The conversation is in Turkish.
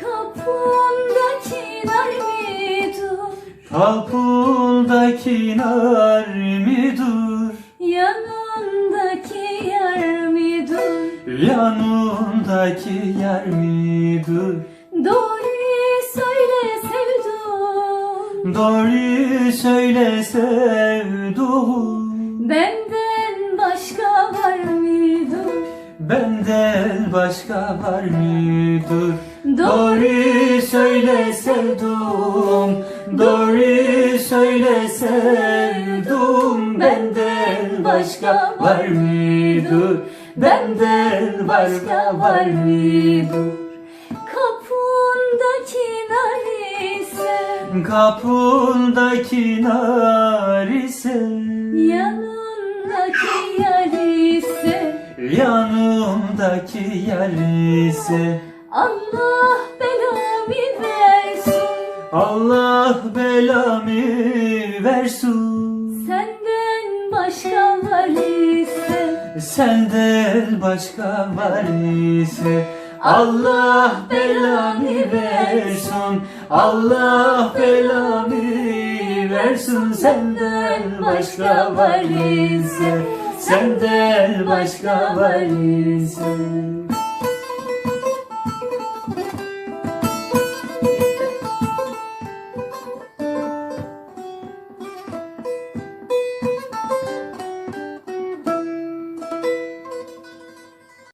Kapımdaki nar mı dur? Kapındaki nar mı dur? Yanındaki yer mi dur? Yanındaki yer mi dur? Doğru söyle sevdum Doğru söyle sevduğum Benden başka var mıdır? Doğru söyle sevdum Doğru söyle sevdum Benden başka var mıdır? Benden başka var mıdır? Kapındaki nar ise Kapındaki nar ise Yanındaki yer ise Yanımdaki yer ise Allah belamı versin. Allah belamı versin. Senden başka var ise. Senden başka var ise Allah belamı versin. Allah belamı versin. Senden başka var ise Senden başka var ise